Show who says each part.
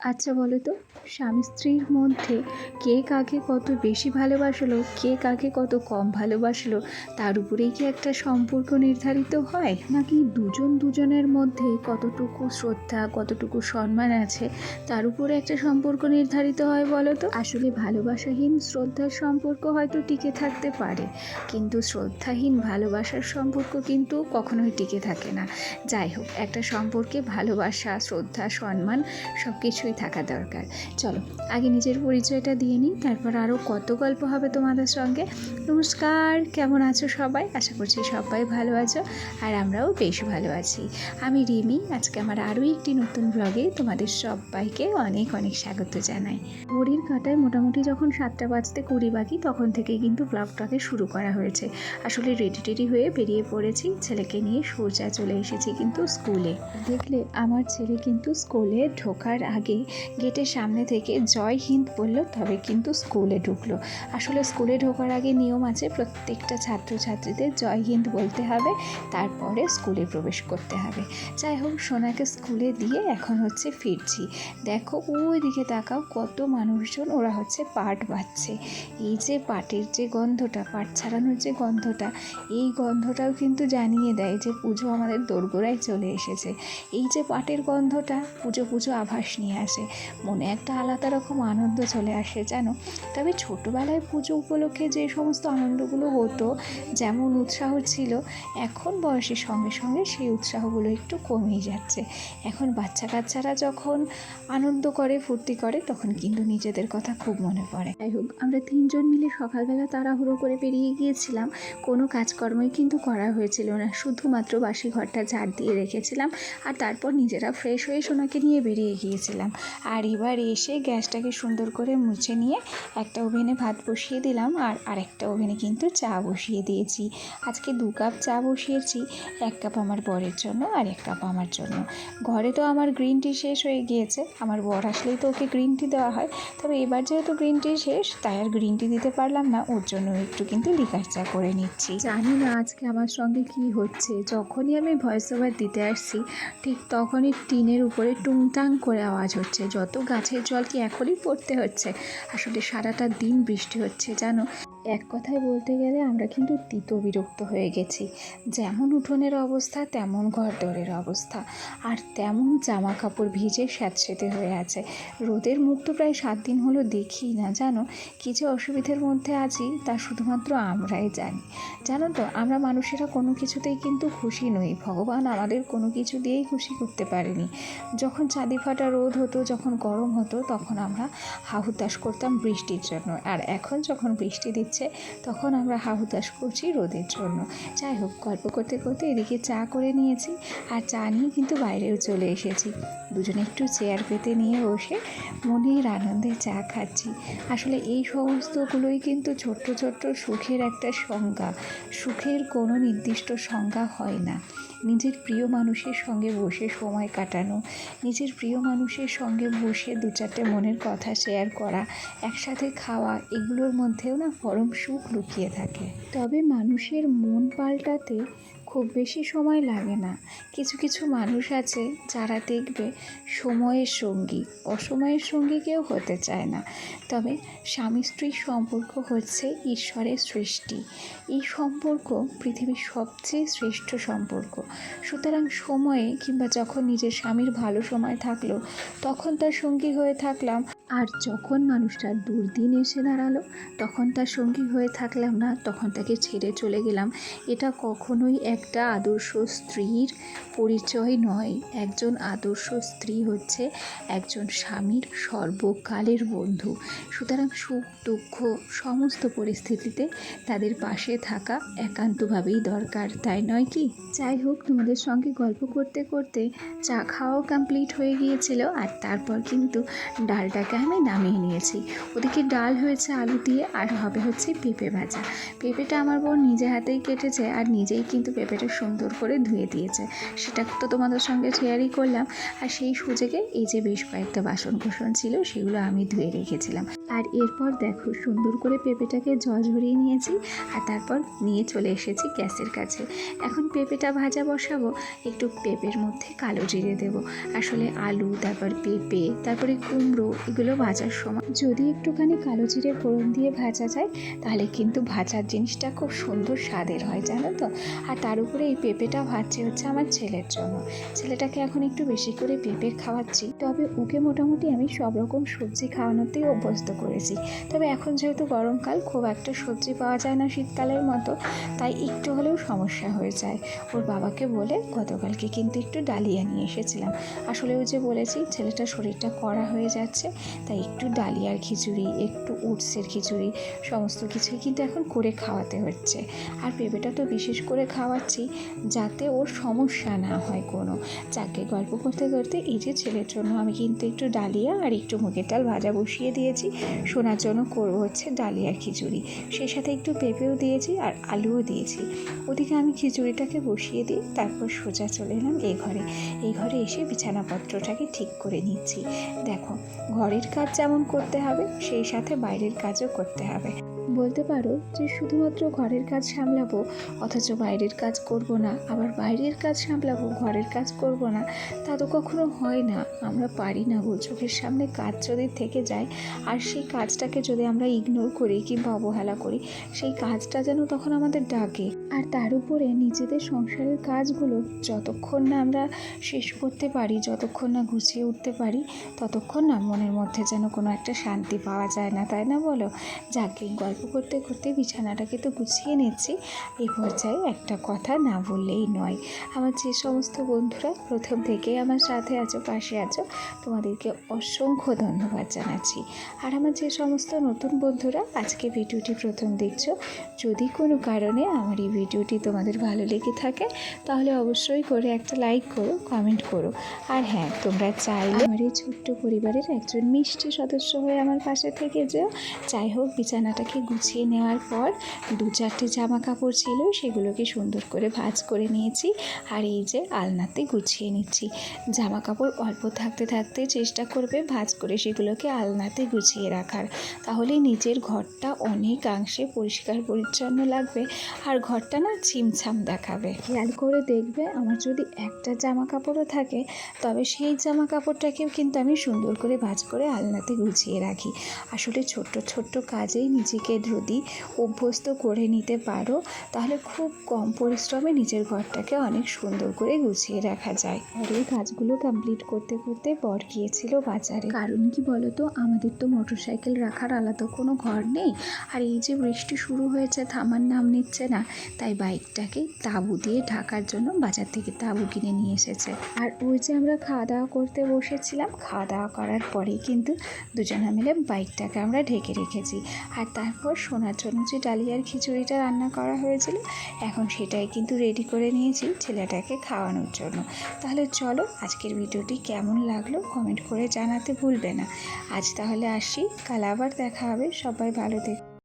Speaker 1: আচ্ছা বলো তো। স্বামী স্ত্রীর মধ্যে কে কাকে কত বেশি ভালোবাসলো, কে কাকে কত কম ভালোবাসলো, তার উপরেই কি একটা সম্পর্ক নির্ধারিত হয়? নাকি দুজন দুজনের মধ্যে কতটুকু শ্রদ্ধা, কতটুকু সম্মান আছে, তার উপরে একটা সম্পর্ক নির্ধারিত হয় বলো তো? আসলে ভালোবাসাহীন শ্রদ্ধার সম্পর্ক হয়তো টিকে থাকতে পারে, কিন্তু শ্রদ্ধাহীন ভালোবাসার সম্পর্ক কিন্তু কখনোই টিকে থাকে না। যাই হোক, একটা সম্পর্কে ভালোবাসা, শ্রদ্ধা, সম্মান সব কিছুই থাকা দরকার। চলো, আগে নিজের পরিচয়টা দিয়ে নিই, তারপর আরও কত গল্প হবে তোমাদের সঙ্গে। নমস্কার, কেমন আছো সবাই? আশা করছি সবাই ভালো আছো, আর আমরাও বেশ ভালো আছি। আমি রিমি, আজকে আমার আরও একটি নতুন ব্লগে তোমাদের সবাইকে অনেক অনেক স্বাগত জানাই। ঘড়ির কাটায় মোটামুটি যখন সাতটা বাজতে কুড়ি বাকি, তখন থেকেই কিন্তু ব্লগটাকে শুরু করা হয়েছে। আসলে রেডি টেডি হয়ে বেরিয়ে পড়েছি, ছেলেকে নিয়ে সোজা চলে এসেছি কিন্তু স্কুলে দেখলে আমার ছেলে কিন্তু স্কুলে ঢোকার আগে গেটের সামনে থেকে জয় হিন্দ বলল, তবে কিন্তু স্কুলে ঢুকলো। আসলে স্কুলে ঢোকার আগে নিয়ম আছে, প্রত্যেকটা ছাত্রছাত্রীদের জয় হিন্দ বলতে হবে, তারপরে স্কুলে প্রবেশ করতে হবে। যাই হোক, সোনাকে স্কুলে দিয়ে এখন হচ্ছে ফিরছি। দেখো, ওই দিকে তাকাও, কত মানুষজন ওরা হচ্ছে পাট বাচ্ছে এই যে পাটের যে গন্ধটা পাট ছাড়ানোর যে গন্ধটা, এই গন্ধটাও কিন্তু জানিয়ে দেয় যে পুজো আমাদের দোরগোড়ায় চলে এসেছে। এই যে পাটের গন্ধটা, পুজো পুজো আভাস নিয়ে আসে। মনে একটা আলাদা রকম আনন্দ চলে আসে, জানো? তবে ছোটোবেলায় পুজো উপলক্ষে যে সমস্ত আনন্দগুলো হতো, যেমন উৎসাহ ছিল, এখন বয়সের সঙ্গে সঙ্গে সেই উৎসাহগুলো একটু কমেই যাচ্ছে। এখন বাচ্চা কাচ্চারা যখন আনন্দ করে, ফুর্তি করে, তখন কিন্তু নিজেদের কথা খুব মনে পড়ে। যাই হোক, আমরা তিনজন মিলে সকালবেলা তাড়াহুড়ো করে বেরিয়ে গিয়েছিলাম। কোনো কাজকর্মই কিন্তু করা হয়েছিল না। শুধুমাত্র বাসি ঘরটা ঝাড় দিয়ে রেখেছিলাম আর তারপর নিজেরা ফ্রেশ হয়ে সোনাকে নিয়ে বেরিয়ে গিয়েছিলাম। আর এবার এসে গ্যাসটাকে সুন্দর করে মুছে নিয়ে একটা ওভেনে ভাত বসিয়ে দিলাম আর আরেকটা ওভেনে কিন্তু চা বসিয়ে দিয়েছি। আজকে দু কাপ চা বসিয়েছি, এক কাপ আমার বরের জন্য আর এক কাপ আমার জন্য। ঘরে তো আমার গ্রিন টি শেষ হয়ে গিয়েছে, আমার বর আসলেই তো ওকে গ্রিন টি দেওয়া হয়। তবে এবার যেহেতু গ্রিন টি শেষ, তাই আর গ্রিন টি দিতে পারলাম না, ওর জন্য একটু কিন্তু লিকার চা করে নিচ্ছি। জানি না আজকে আমার সঙ্গে কি হচ্ছে, যখনই আমি ভয়েস ওভার দিতে আসছি, ঠিক তখনই টিনের উপরে টুংটাং করে আওয়াজ হচ্ছে, যত গাছের জল কি এখনই পড়তে হচ্ছে। আসলে সারাটা দিন বৃষ্টি হচ্ছে জানো? এক কথায় বলতে গেলে আমরা কিন্তু তিত বিরক্ত হয়ে গেছি। যেমন উঠোনের অবস্থা, তেমন ঘরদোরের অবস্থা। আর তেমন জামা কাপড় ভিজে স্যাঁতসেঁতে হয়ে আছে। রোদের মুখ তো প্রায় সাত দিন হলো দেখি না, জানো? কী যে অসুবিধার মধ্যে আছি তা শুধুমাত্র আমরাই জানি। জানো তো, আমরা মানুষেরা কোনো কিছুতেই কিন্তু খুশি নই। ভগবান আমাদের কোনো কিছু দিয়েই খুশি করতে পারেনি। যখন চাঁদি ফাটা রোদ হতো, যখন গরম হতো, তখন আমরা হাহুতাশ করতাম বৃষ্টির জন্য। আর এখন যখন বৃষ্টি দিচ্ছে তখন আমরা হাহুতাশ করছি রোদের জন্য। যাই হোক, গল্প করতে করতে এদিকে চা করে নিয়েছি আর চা নিয়ে কিন্তু বাইরেও চলে এসেছি। দুজনে একটু চেয়ার পেতে নিয়ে বসে মনের আনন্দে চা খাচ্ছি। আসলে এই সমস্তগুলোই কিন্তু ছোট্ট ছোট্ট সুখের একটা সংজ্ঞা। সুখের কোনো নির্দিষ্ট সংজ্ঞা হয় না। নিজের প্রিয় মানুষের সঙ্গে বসে সময় কাটানো, নিজের প্রিয় মানুষের সঙ্গে বসে দু চারটে মনের কথা শেয়ার করা, একসাথে খাওয়া, এগুলোর মধ্যেও না পরম সুখ লুকিয়ে থাকে। তবে মানুষের মন পাল্টাতে খুব বেশি সময় লাগে না। কিছু কিছু মানুষ আছে যারা দেখবে সময়ের সঙ্গী, অসময়ের সঙ্গী কেউ হতে চায় না। তবে স্বামী স্ত্রীর সম্পর্ক হচ্ছে ঈশ্বরের সৃষ্টি। এই সম্পর্ক পৃথিবীর সবচেয়ে শ্রেষ্ঠ সম্পর্ক। সুতরাং সময়ে কিংবা যখন নিজের স্বামীর ভালো সময় থাকল, তখন তার সঙ্গী হয়ে থাকলাম। আর যখন মানুষটার দুর্দিন এসে দাঁড়াল, তখন তার সঙ্গী হয়ে থাকলাম না, তখন তাকে ছেড়ে চলে গেলাম। এটা কখনোই একটা আদর্শ স্ত্রীর পরিচয় নয়। একজন আদর্শ স্ত্রী হচ্ছে একজন স্বামীর সর্বকালের বন্ধু। সুতরাং সুখ, দুঃখ সমস্ত পরিস্থিতিতে তাদের পাশে থাকা একান্তভাবেই দরকার, তাই নয় কি? যাই হোক, তোমাদের সঙ্গে গল্প করতে করতে চা খাওয়াও কমপ্লিট হয়ে গিয়েছিল আর তারপর কিন্তু ডালটাকে আমি নামিয়ে নিয়েছি। ওদিকে ডাল হয়েছে আলু দিয়ে আর হবে হচ্ছে পেঁপে ভাজা। পেঁপেটা আমার বোন নিজে হাতেই কেটেছে আর নিজেই কিন্তু পেঁপেটা সুন্দর করে ধুয়ে দিয়েছে। সেটা তো তোমাদের সঙ্গে শেয়ারই করলাম। আর সেই সুযোগে এই যে বেশ কয়েকটা বাসন কোসন ছিল, সেগুলো আমি ধুয়ে রেখেছিলাম। আর এরপর দেখো সুন্দর করে পেঁপেটাকে জল ঝরিয়ে নিয়েছি আর তারপর নিয়ে চলে এসেছি গ্যাসের কাছে। এখন পেঁপেটা ভাজা বসাবো, একটু পেঁপের মধ্যে কালো জিরে দেব। আসলে আলু, তারপর পেঁপে, তারপরে কুমড়ো, এগুলো ভাজার সময় যদি একটুখানি কালো জিরে ফোড়ন দিয়ে ভাজা যায়, তাহলে কিন্তু ভাজার জিনিসটা খুব সুন্দর স্বাদের হয়, জানো তো? আর তার উপরে এই পেঁপেটা ভাজছে হচ্ছে আমার ছেলের জন্য। ছেলেটাকে এখন একটু বেশি করে পেঁপে খাওয়াচ্ছি। তবে ওকে মোটামুটি আমি সব রকম সবজি খাওয়ানোতেই অভ্যস্ত করেছি। তবে এখন যেহেতু গরমকাল, খুব একটা সবজি পাওয়া যায় না শীতকালের মতো, তাই একটু হলেও সমস্যা হয়ে যায়। ওর বাবাকে বলে গতকালকে কিন্তু একটু ডালিয়া নিয়ে এসেছিলাম। আসলে ওই যে বলেছি, ছেলেটার শরীরটা কড়া হয়ে যাচ্ছে, তাই একটু ডালিয়ার খিচুড়ি, একটু উটসের খিচুড়ি, সমস্ত কিছুই কিন্তু এখন করে খাওয়াতে হচ্ছে। আর পেঁপেটা তো বিশেষ করে খাওয়াচ্ছি, যাতে ওর সমস্যা না হয় কোনো। যাকে গল্প করতে করতে এই যে ছেলের জন্য আমি কিন্তু একটু ডালিয়া আর একটু মুগের ডাল ভাজা বসিয়ে দিয়েছি। শোনার জন্য করব হচ্ছে ডালিয়ার খিচুড়ি। সেই সাথে একটু পেঁপেও দিয়েছি আর আলুও দিয়েছি। ওদিকে আমি খিচুড়িটাকে বসিয়ে দিই তারপর সোজা চলে এলাম এই ঘরে। এই ঘরে এসে বিছানাপত্রটাকে ঠিক করে নিচ্ছি। দেখো, ঘরের কাজ যেমন করতে হবে, সেই সাথে বাইরের কাজও করতে হবে। বলতে পারো যে শুধুমাত্র ঘরের কাজ সামলাবো, অথচ বাইরের কাজ করব না। আবার বাইরের কাজ সামলাবো, ঘরের কাজ করব না, তা তো কখনো হয় না। আমরা পারি না গো, চোখের সামনে কাজ যদি থেকে যায়, আর সেই কাজটাকে যদি আমরা ইগনোর করি কিংবা অবহেলা করি, সেই কাজটা যেন তখন আমাদের ডাকে। আর তার উপরে নিজেদের সংসারের কাজগুলো যতক্ষণ না আমরা শেষ করতে পারি, যতক্ষণ না গুছিয়ে উঠতে পারি, ততক্ষণ না মনের মধ্যে যেন কোনো একটা শান্তি পাওয়া যায় না, তাই না বলো? যাকে গল্প করতে করতে বিছানাটাকে তো গুছিয়ে নিচ্ছি, এই পর্যায়ে একটা কথা না বললেই নয়। আমার যে সমস্ত বন্ধুরা প্রথম থেকেই আমার সাথে আছো, পাশে আছো, তোমাদেরকে অসংখ্য ধন্যবাদ জানাচ্ছি। আর আমার যে সমস্ত নতুন বন্ধুরা আজকে ভিডিওটি প্রথম দেখছ, যদি কোনো কারণে আমার এই ভিডিওটি তোমাদের ভালো লেগে থাকে, তাহলে অবশ্যই করে একটা লাইক করো কমেন্ট করো। আর হ্যাঁ তোমরা চাইলে আমার এই ছোট্ট পরিবারের একজন মিষ্টি সদস্য হয়ে আমার পাশে থেকে যেও। যাই হোক, বিছানাটাকে গুছিয়ে নেওয়ার পর দু চারটে জামা কাপড় ছিল, সেগুলোকে সুন্দর করে ভাজ করে নিয়েছি, আর এই যে আলনাতে গুছিয়ে নিচ্ছি। জামা কাপড় অল্প থাকতে থাকতে চেষ্টা করবে ভাজ করে সেগুলোকে আলনাতে গুছিয়ে রাখার। তাহলে নিজের ঘরটা অনেকাংশে পরিষ্কার পরিচ্ছন্ন লাগবে, আর ঘরটা না ছিমছাম দেখাবে। খেয়াল করে দেখবে আমার যদি একটা জামা কাপড়ও থাকে তবে সেই জামা কাপড়টাকেও কিন্তু আমি সুন্দর করে ভাঁজ করে আলনাতে গুছিয়ে রাখি। আসলে ছোট্ট ছোট্ট কাজেই নিজেকে যদি অভ্যস্ত করে নিতে পারো তাহলে খুব কম পরিশ্রমে নিজের ঘরটাকে অনেক সুন্দর করে গুছিয়ে রাখা যায়। আর এই কাজগুলো কমপ্লিট করতে করতে বর গিয়েছিল বাজারে। কারণ কি বলতো আমাদের তো মোটরসাইকেল রাখার আলাদা কোনো ঘর নেই। আর এই যে বৃষ্টি শুরু হয়েছে থামার নাম নিচ্ছে না। তাই বাইকটাকে তাঁবু দিয়ে ঢাকার জন্য বাজার থেকে তাঁবু কিনে নিয়ে এসেছে। আর ওই যে আমরা খাওয়া দাওয়া করতে বসেছিলাম খাওয়া দাওয়া করার পরেই কিন্তু দুজনা মিলে বাইকটাকে আমরা ঢেকে রেখেছি। আর তারপর সোনার জন্য যে ডালিয়ার খিচুড়িটা রান্না করা হয়েছিল, এখন সেটাই কিন্তু রেডি করে নিয়েছি ছেলেটাকে খাওয়ানোর জন্য। তাহলে চলো আজকের ভিডিওটি কেমন লাগল কমেন্ট করে জানাতে ভুলবে না। আজ তাহলে আসি, কাল আবার দেখা হবে, সবাই ভালো থেকো।